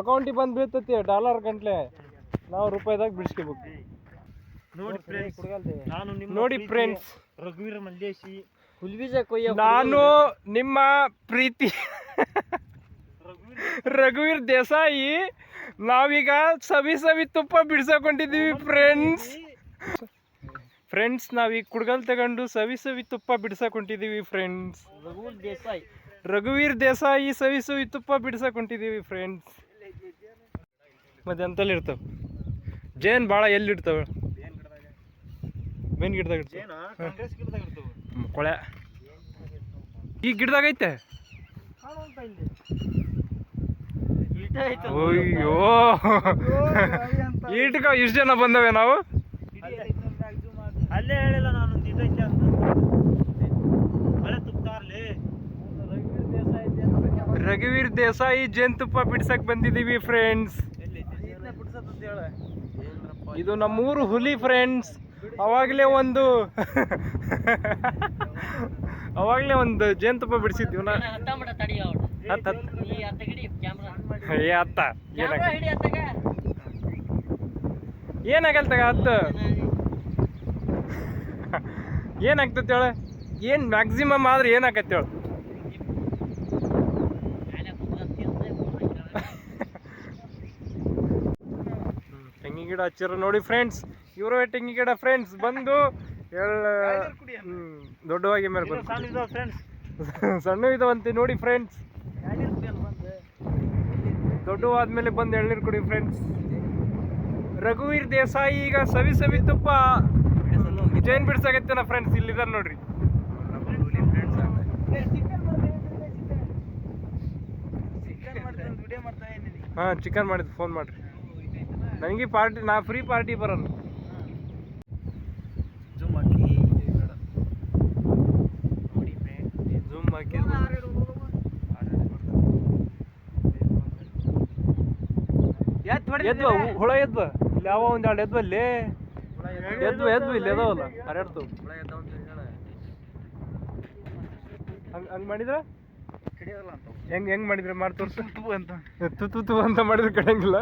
ಅಕೌಂಟಿಗೆ ಬಂದು ಬೀಳ್ತತಿ ಡಾಲರ್ ಗಂಟ್ಲೆ. ನಾವು ರೂಪಾಯಿದಾಗ ಬಿಡಿಸ್ಕೋಬೇಕು. ನೋಡಿ ಫ್ರೆಂಡ್ಸ್ ನಾನು ನಿಮ್ಮ ನೋಡಿ ಫ್ರೆಂಡ್ಸ್ ರಘುವೀರ ಮಲ್ಲೇಶಿ ಹುಲ್ಬೀಜ ಕೊಯ್ಯ ನಾನು ನಿಮ್ಮ ಪ್ರೀತಿ ರಘುವೀರ್ ದೇಸಾಯಿ ನಾವೀಗ ಸವಿ ಸವಿ ತುಪ್ಪ ಬಿಡ್ಸಕೊಂಡಿದೀವಿ ಫ್ರೆಂಡ್ಸ್ ಫ್ರೆಂಡ್ಸ್ ನಾವೀಗ ಕುಡ್ಗಲ್ ತಗೊಂಡು ಸವಿ ಸವಿ ತುಪ್ಪ ಬಿಡ್ಸಕೊಂಡಿದೀವಿ ಫ್ರೆಂಡ್ಸ್ ರಘುವೀರ್ ದೇಸಾಯಿ. ರಘುವೀರ್ ದೇಸಾಯಿ ಸವಿಸು ಸವಿ ತುಪ್ಪ ಹೊಂಟಿದ್ದೀವಿ ಫ್ರೆಂಡ್ಸ್ ಮತ್ತೆ ಅಂತಲ್ಲಿ ಇರ್ತಾವ ಜೇನ್ ಭಾಳ ಎಲ್ಲಿ ಇಡ್ತಾವ. ಮೇನ್ ಗಿಡದಾಗ ಕೊಳೆ. ಈ ಗಿಡದಾಗ ಐತೆ? ಅಯ್ಯೋ. ಈಟ್ಕ ಇಷ್ಟು ಜನ ಬಂದವೆ ನಾವು? ಅಲ್ಲೇ ಹೇಳಿಲ್ಲ ನಾನು ಒಂದು ಇದೈತೆ ಅಂತ ಮಳೆ ತುಪ್ತಾರ್ಲಿ ರಘುವೀರ್ ದೇಸಾಯಿ ಜೇನುತುಪ್ಪ ಬಿಡ್ಸಕ್ ಬಂದಿದೀವಿ ಫ್ರೆಂಡ್ಸ್ ಇದು ನಮ್ಮೂರು ಹುಲಿ ಫ್ರೆಂಡ್ಸ್ ಅವಾಗಲೇ ಒಂದು ಅವಾಗಲೇ ಒಂದು ಜೇನುತುಪ್ಪ ಬಿಡಿಸಿದ್ವಿ ನಾ ಏ ಅತ್ತ ಕ್ಯಾಮ್ರಾ ಏನಾಗ ಹಿಡಿ ಅತ್ತಾಗ ಏನಾಗಲ್ ತಗ ಹತ್ತು? ಏನಾಗ್ತೈತಿ ಹೇಳ? ಏನು ಮ್ಯಾಕ್ಸಿಮಮ್ ಆದ್ರೆ ಏನಾಗತ್ತೆ ಹೇಳು ಮೇಲೆ ಕುತ್ಕೊಂಡ್ ತೆಂಗಿನ ಗಿಡ ಹಚ್ಚಿರ ನೋಡಿ ಫ್ರೆಂಡ್ಸ್ ಇವರು ತೆಂಗಿನ ಗಿಡ ಫ್ರೆಂಡ್ಸ್ ಬಂದು ದೊಡ್ಡವಾಗಿ ಮೇಲೆ ಬಂದು ಸಣ್ಣ ಇದಾವಂತೆ ನೋಡಿ ಫ್ರೆಂಡ್ಸ್ ದೊಡ್ಡವಾದ್ಮೇಲೆ ಬಂದು ಎಳ್ನೀರು ಕುಡಿ ಫ್ರೆಂಡ್ಸ್ ರಘುವೀರ್ ದೇಸಾಯಿ ಈಗ ಸವಿ ಸವಿ ತುಪ್ಪ. ಜೈನ್ ಬಿಡ್ಸಾಕತ್ತೇನ ಫ್ರೆಂಡ್ಸ್ ಇಲ್ಲಿದಾರ ನೋಡ್ರಿ. ಹಾ ಚಿಕನ್ ಮಾಡಿದ್ದು ಫೋನ್ ಮಾಡ್ರಿ. ನನಗೆ ಪಾರ್ಟಿ ನಾ ಫ್ರೀ ಪಾರ್ಟಿ ಬರಲ್ಲ. ಜೂಮ್ ಹಾಕಿ ಎದ್ವ ಹು- ಹುಳ ಎದ್ವ? ಇಲ್ಲಿ ಯಾವ ಒಂದ್ ಎರಡು ಎದ್ವ ಅಲ್ಲಿ? ಎದ್ವ? ಎದ್ವ ಇಲ್ಲಿ ಎದವಲ್ಲ ಹರಡ್ತು ಹಂಗ್ ಹಂಗ್ ಮಾಡಿದ್ರ? ಹೆಂಗ್ ಹೆಂಗ್ ಮಾಡಿದ್ರೆ ಮಾಡಿ ತೋರ್ಸು. ಅಂತ. ತು ತು ತು ಅಂತ ಮಾಡಿದ್ರೆ ಕಡಂಗಿಲ್ಲ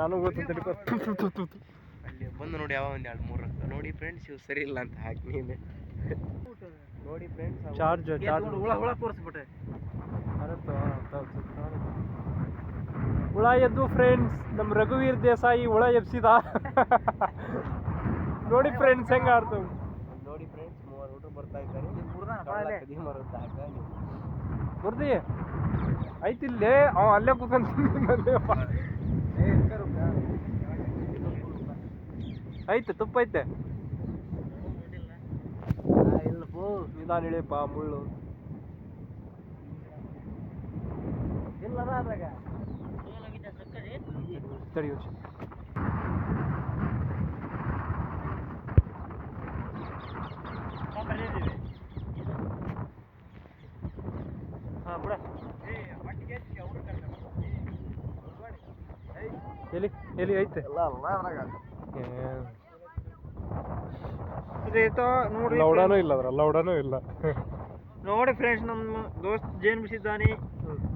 ನಾನು ಗೊತ್ತಿದ್ದೆ ತು ತು ತು ತು ತು ಅಲ್ಲಿ ಬಂದು ನೋಡಿ ಯಾವ ಒಂದು ಎರಡು ಮೂರು ನೋಡಿ ಫ್ರೆಂಡ್ಸ್ ಇವು ಸರಿ ಇಲ್ಲ ಅಂತ ಹಾಕಿ ನೀನೆ. ನೋಡಿ ಫ್ರೆಂಡ್ಸ್ ಚಾರ್ಜ್ ಚಾರ್ಜ್ ಹುಳ ಹುಳ ತೋರಿಸ್ಬಿಟ್ಟೆ. ಹುಳ ಎದ್ದು ಫ್ರೆಂಡ್ಸ್ ನಮ್ಮ ರಘುವೀರ್ ದೇಸಾಯಿ ಹುಳ ಎಬ್ಸಿದ. ನೋಡಿ ಫ್ರೆಂಡ್ಸ್ ಹೆಂಗ ಆಡ್ತವ್ ನೋಡಿ ಫ್ರೆಂಡ್ಸ್ ಮೂವರು ಊಟ ಬರ್ತಾ ಇದ್ದಾರೆ. ಕದಿ ಐತಿ ಇಲ್ಲೇ ಬರ್ದಿ ಐತಿಲ್ಲೇ ಅವ ಅಲ್ಲೇ ಕೂತ್ಕೊಂಡ್ ಐತೆ ತುಪ್ಪ ಐತೆ ನಿಧಾನ ಇಳಿಯಪ್ಪ ಮುಳ್ಳು. ಇಲ್ಲ ಸರಿ ಹಾಂ ಬಿಡ ಎಲ್ಲಿ ಐತೆ ಇದೈತೋ ನೋಡಿ ಲೌಡಾನು ಇಲ್ಲ ಅದ್ರ ಲೌಡಾನು ಇಲ್ಲ ನೋಡಿ ಫ್ರೆಂಡ್ಸ್ ನಮ್ಮ ದೋಸ್ತ್ ಜೇನ್ ಬಿಡಿಸಿದ್ದಾನೆ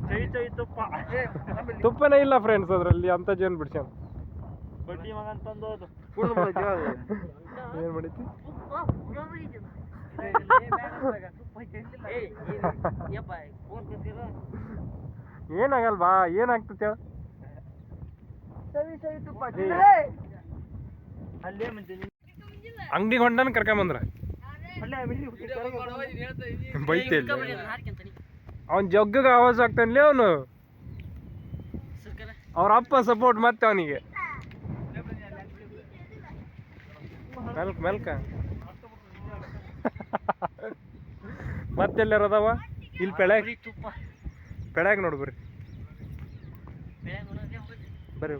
ಚೈ ಚೈ ತುಪ್ಪ ತುಪ್ಪನೇ ಇಲ್ಲ ಫ್ರೆಂಡ್ಸ್ ಅದ್ರಲ್ಲಿ ಅಂತ ಜೇನ್ ಬಿಡಿಸ್ಯಾನ ಬಡ್ಡಿ ಮಗ ಅಂತಂದು ಅದು ಏನ್ ಮಾಡೈತಿ ಏನಾಗಲ್ವಾ ಹೇಳ ಅಂಗಡಿಗೆ ಹೊಂಡನ ಕರ್ಕೊಂಬಂದ್ರ ಅಲ್ಲೇ ಬೈತೆ ಅವ್ನ ಜಗ್ಗಗ ಆವಾಜ್ ಆಗ್ತಾನಲ್ಲಿ ಅವನು. ಅವ್ರ ಅಪ್ಪ ಸಪೋರ್ಟ್ ಮತ್ತೆ ಅವನಿಗೆ. ಮೆಲ್ಕ ಮೆಲ್ಕ. ಮತ್ತೆಲ್ಲಾರ ಅದಾವ? ಇಲ್ಲಿ ಪೆಳ್ಯಾಗ ಪೆಳ್ಯಾಗ ನೋಡು. ಬರ್ರಿ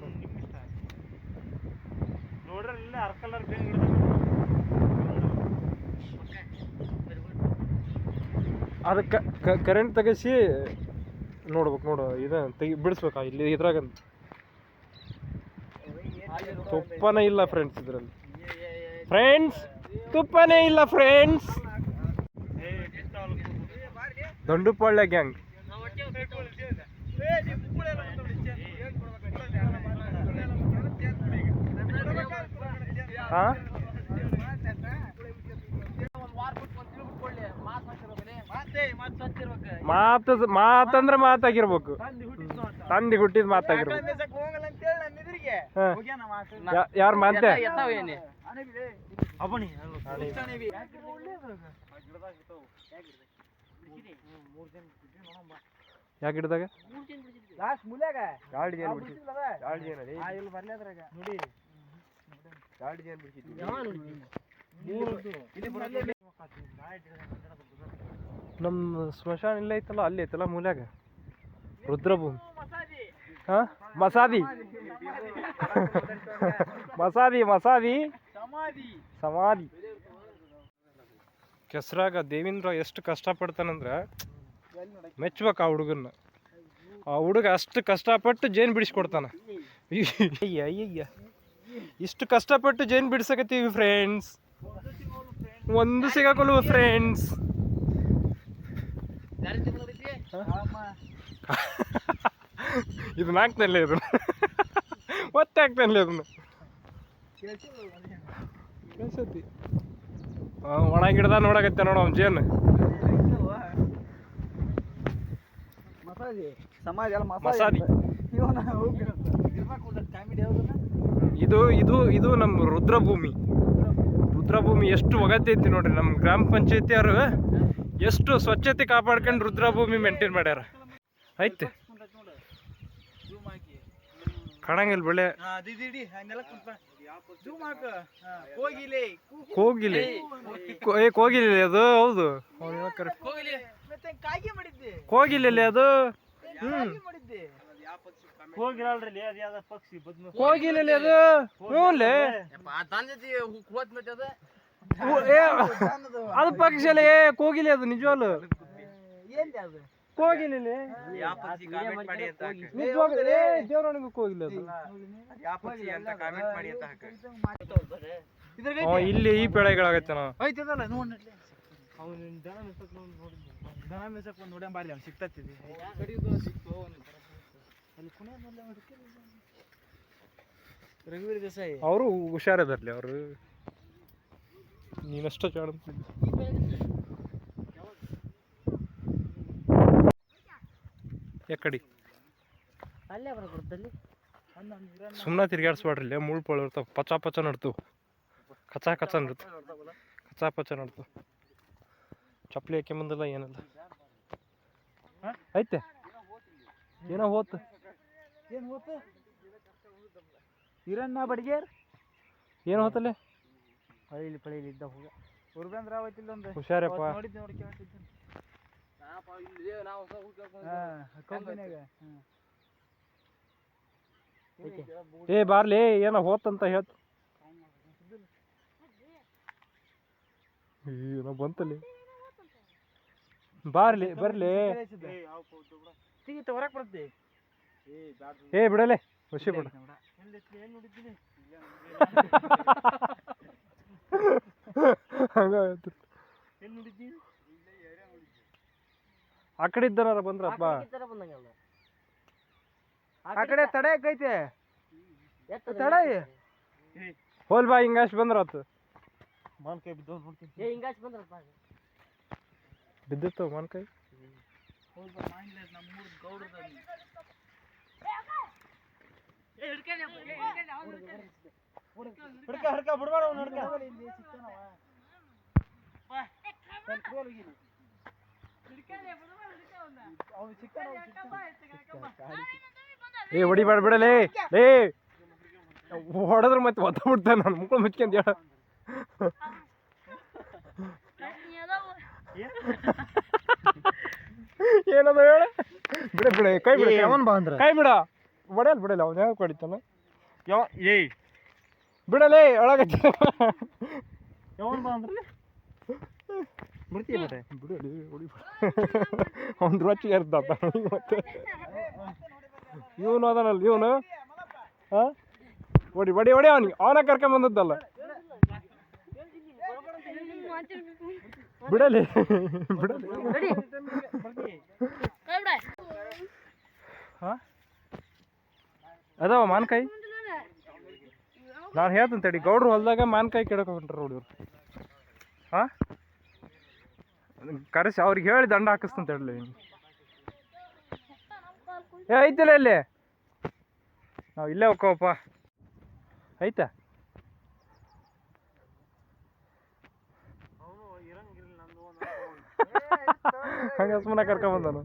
ನೋಡ್ರಿ ಇಲ್ಲೇ ಅದಕ್ಕೆ ಕರೆಂಟ್ ತೆಗಿಸಿ ನೋಡ್ಬೇಕು ನೋಡು ಇದು ತೆಗಿ ಬಿಡಿಸ್ಬೇಕಾ ಇಲ್ಲಿ ಇದ್ರಾಗ ತುಪ್ಪನೇ ಇಲ್ಲ ಫ್ರೆಂಡ್ಸ್ ಇದರಲ್ಲಿ. ಫ್ರೆಂಡ್ಸ್ ತುಪ್ಪನೇ ಇಲ್ಲ ಫ್ರೆಂಡ್ಸ್ ದಂಡುಪಾಳ್ಯ ಗ್ಯಾಂಗ್ ಹಾ ಮಾತು ಮಾತಂದ್ರೆ ಮಾತಾಗಿರ್ಬೇಕು. ತಂದಿ ಹುಟ್ಟಿದ ಮಾತಾಗಿರ್ಬೇಕು. ಯಾರು ಮಾತೆ? ಯಾಕೆ ಹಿಡ್ದಾಗ? ಲಾಸ್ಟ್ ಮುಲ್ಯಾಗ? ಗಾಡಿ ಅದ್ರಾಗ. ನೋಡಿ. ಎರಡು ಜನ ಬಿಡ್ಸಿದ್ವಿ ನಮ್ಮ ಸ್ಮಶಾನ ಇಲ್ಲ ಐತಲ್ಲ ಅಲ್ಲಿ ಐತಲ್ಲ ಮೂಲ್ಯಾಗ? ರುದ್ರಭೂಮಿ. ಹಾ? ಮಸಾದಿ ಮಸಾದಿ ಮಸಾದಿ ಸಮಾಧಿ. ಸಮಾಧಿ. ಕೆಸರಾಗ ದೇವೇಂದ್ರ ಎಷ್ಟು ಕಷ್ಟಪಡ್ತಾನಂದ್ರೆ ಮೆಚ್ಬೇಕು ಆ ಹುಡುಗನ್ನ. ಆ ಹುಡುಗ ಅಷ್ಟು ಕಷ್ಟಪಟ್ಟು ಜೇನು ಬಿಡಿಸ್ಕೊಡ್ತಾನ. ಅಯ್ಯ ಅಯ್ಯಯ್ಯ ಇಷ್ಟು ಕಷ್ಟಪಟ್ಟು ಜೇನು ಬಿಡ್ಸಕತ್ತೀವಿ ಫ್ರೆಂಡ್ಸ್ ಒಂದು ಸಿಗಾಕೊಲ್ವ ಫ್ರೆಂಡ್ಸ್ ಇದು ನಾಲ್ಕನಲ್ಲೇ ಇದು ಒತ್ತೆ ಹಾಕ್ತಾನಲ್ಲ ಇದನ್ನ ಕೇಳ್ಸತಿ ಒಣ ಗಿಡದ ನೋಡಕತ್ತೆ ನೋಡ ಅವ್ನ ಜೇನು. ಮಸಾಜಿ ಸಮಾಜ ಮಸಾದಿ ಇವನ ಕಾಮಿಡಿ ಯಾವ್ದನ್ನ ಇದು ಇದು ಇದು ನಮ್ಮ ರುದ್ರಭೂಮಿ. ರುದ್ರಭೂಮಿ ಎಷ್ಟು ಒಗತೈತಿ ನೋಡ್ರಿ ನಮ್ಮ ಗ್ರಾಮ ಪಂಚಾಯತಿ ಅವರು ಎಷ್ಟು ಸ್ವಚ್ಛತೆ ಕಾಪಾಡ್ಕೊಂಡು ರುದ್ರಭೂಮಿ ಮೇಂಟೈನ್ ಮಾಡ್ಯಾರ. ಐತೆ ಕಾಣಂಗಿಲ್ಲ ಬೆಳೆ ಕೋಗಿಲೆ. ಕೋಗಿಲೆ. ಅದು? ಹೌದು. ಕೋಗಿಲೆ. ಅದು? ಹ್ಮ್. ಹೋಗಿರಲ್ರಿ ಅದು ಯಾವ್ದ ಪಕ್ಷಿ ಬದ್ಮ ಕೋಗಿಲೆ ಅದು? ಹ್ಞೂಲೆ ಅದು ಕೋಗಿಲೆ ನಿಜವಾಗ್ಲು. ಕೋಗಿಲೆ ಪಕ್ಷಿ ಕಾಮೆಂಟ್ ಮಾಡಿ ಅಂತ ಹಾಕ. ನಿಜವಾಗ್ಲೂ ಏ ದೇವ್ರನಿಗೂ ಕೋಗಿಲೆ ಅದು. ಯಾವ ಪಕ್ಷಿ ಅಂತ ಕಾಮೆಂಟ್ ಮಾಡಿ ಅಂತ ಹಾಕ. ಇದ್ರಾಗ ಇಲ್ಲಿ ಈ ಬೆಳೆಗಳಾಗತ್ತನ ಐತದಲ್ಲ ನೋಡಿ ಅವ್ನು ದನ ಮೆಸಕ್ ನೋಡಿ ದನ ಮೆಸಕ್ ಒಂದು ನೋಡ್ಯಾಂ ಬಾರ್ಲಿ ಅವ್ನು ಸಿಕ್ತತ್ತಿದೆ ಅಲ್ಲಿ ಕುಣಿಯೋದಲ್ಲ ರಘುವೀರ್ ದೇಸಾಯಿ ಅವರು ಹುಷಾರದಲ್ಲಿ ಅವರು ನೀನಷ್ಟ ಚಾಡ ಎಕ್ಕಡಿ. ಅಲ್ಲೇ ಬರಕೊಡ್ತಲ್ಲಿ ಸುಮ್ಮನೆ ತಿರ್ಗಾಡ್ಸ್ಬೇಡ್ರಿ ಇಲ್ಲೇ ಮುಳ್ಳು ಪಳು ಇರ್ತಾವ. ಪಚ ಪಚ ನಡ್ತು. ಕಚಾ ಕಚ ನಡ್ತು. ಕಚಾ ಪಚ ನಡ್ತು. ಚಪ್ಪಲಿ ಹಾಕಿ ಬಂದಿಲ್ಲ ಏನಲ್ಲ. ಐತೆ. ಏನೋ ಹೋತು. ಏನು ಹೋತು? ಹಿರಣ್ಣ ಬಡಿಗೇರ್? ಏನು ಹೋತಲ್ಲೇ? ಪಳೀಲಿ ಪಳೀಲಿ ಇದ್ದ ಹೋಗ. ಉರ್ಬೇಂದ್ರ ಅವತ್ತಿಲ್ಲ ಒಂದು. ಹುಷಾರಪ್ಪ. ನೋಡಿದ್ದೆ ನೋಡಿ ಕೇಳ್ತಿದ್ದೆ ಹಾಂ ಕಂಪನಿಯಾಗ ಹಾಂ. ಏ ಬಾರ್ಲಿ ಏನೋ ಹೋತಂತ ಹೇಳ್ತು ಏನೋ ಬಂತಲ್ಲಿ. ಬಾರ್ಲಿ ಬರ್ಲಿ. ತೆಗಿತ ಹೊರಗೆ ಬರುತ್ತೆ ಏ ಬಿಡಲೆ ಖುಷಿ ಬಿಡ. ಹಂಗಾಯ್ತು ಆ ಕಡೆ ಇದ್ದಾರ ಬಂದ್ರ ಬಂದಂಗಲ್ಲ ಆ ಕಡೆ ತಡೆ ಐತೆ ತಡ ತಡೆ ಹೋಲ್ ಬಾ ಹಿಂಗಾಶ್ ಬಂದ್ರ ಆತು. ಮಾನ್ಕಾಯಿ ಏ ಬಂದ್ರಪ್ಪ ಬಿದ್ದಿತ್ತು ಬಾ ಹೋಗಿ ಮಾಡಿಲ್ಲ ನಮ್ಮೂರು ಗೌಡ್ರದ ಹಿಡ್ಕ ಹಿಡ್ಕ ಬಿಡ್ಬೇಡ ಅವ್ನು ಹಿಡ್ಕ. ಏ ಹೊಡಿಬೇಡ ಬಿಡಲೇ. ಏ ಹೊಡೆದ್ರೆ ಮತ್ತೆ ಒತ್ತ ಬಿಡ್ತಾನೆ ನಾನು ಮುಕ್ಕಳು ಮುಚ್ಕೊಂಡ್ ಹೇಳ ಏನದ ಹೇಳ ಬಿಡ ಬಿಡ ಕೈ ಬಿಡ ಯಾವನ್ ಬಾ ಅಂದ್ರ? ಕೈ ಬಿಡ. ಬಡಲ್ ಬಿಡಲ್ಲ ಅವ್ನು ಯಾವ ಕಡಿತಾನ ಯಾವ ಏಯ್ ಬಿಡಲೇ ಒಳಗತ್ತೆ ಯಾವನ್ ಬಾ ಅಂದ್ರೆ? ಬಿಡ್ತೀಯ ಮತ್ತೆ? ಬಿಡಲಿ ಹೊಡಿಬೇಡ ಅವ್ನು ರೊಚ್ಚಿಗೆ ಇರ್ತಾತ ಮತ್ತೆ? ಇವನು ಅದನಲ್ಲ ಇವನು? ಹಾ ಹೊಡಿ ಹೊಡಿ ಹೊಡಿ ಅವನಿಗೆ. ಅವನ ಕರ್ಕೊಂಡ್ ಬಂದದ್ದಲ್ಲ. ಬಿಡಲಿ. ಬಿಡಲಿ. ಅದಾವ ಮಾನ್ಕಾಯಿ? ನಾನು ಹೇಳ್ತೀನಿ ತಡಿ, ಗೌಡ್ರು ಹೊಲ್ದಾಗ ಮಾನ್ಕಾಯಿ ಕೆಡಕ್ಕೆ ಹೊಂಟ್ರ ಇವ್ರು. ಹಾಂ? ಕರೆಸಿ, ಅವ್ರಿಗೆ ಹೇಳಿ ದಂಡ ಹಾಕಿಸ್ತಂತ ತಡಲಿ ಏ, ಐತಿಲ್ಲ ಇಲ್ಲಿ? ನಾವು ಇಲ್ಲೇ ಹೋಗ್ಕೋಪ್ಪ ಐತಾ? ಹಂಗೆ ಸುಮ್ಮನೆ ಕರ್ಕೊಂಬಂದನು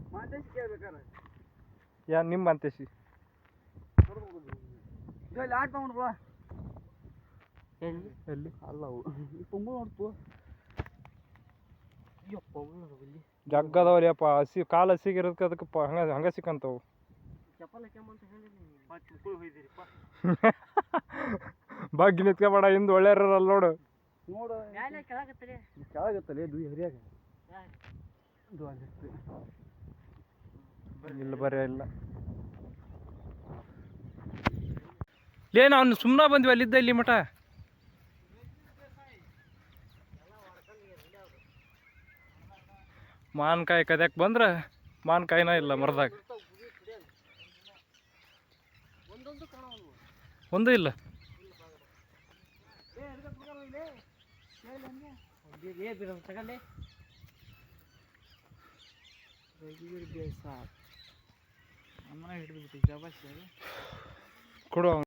ಯಾ ನಿಮ್ಮ ಅಂತೇಸಿ ಇಲ್ಲಿ ಆಟ ತಗೊಂಡು ಎಲ್ಲಿ? ಎಲ್ಲಿ? ಅಲ್ಲ ಅವು. ತುಂಬ ನೋಡ್ತು. ಅಯ್ಯಪ್ಪ ಇಲ್ಲಿ. ಅಪ್ಪ ಹಸಿ ಕಾಲು ಹಸಿಗಿರೋದಕ್ಕೆ ಅದಕ್ಕೆ ಹಂಗ ಹಂಗೆ ಸಿಕ್ಕಂತವು. ಬಗ್ಗಿ ನಿತ್ಕೋಬೇಡ ಹಿಂದ್ ಒಳ್ಳೆಯವ್ರಲ್ಲ ನೋಡು. ನೋಡು. ಕೆಳಗತ್ತಲೆ. ಕೆಳಗತ್ತಲ್ಲ ದುಯ್ ಹರಿಯಾಗ. ಇಲ್ಲ ಬರೀ ಇಲ್ಲ. ಏನ್ ನಾವು ಸುಮ್ಮನೆ ಬಂದ್ವಿ ಅಲ್ಲಿದ್ದ ಇಲ್ಲಿ ಮಠ. ಮಾನ್ಕಾಯಿ ಕದ್ಯಾಕ್ ಬಂದ್ರೆ ಮಾನ್ಕಾಯಿನ ಇಲ್ಲ ಮರದಾಗ. ಒಂದು ಇಲ್ಲ. ಏ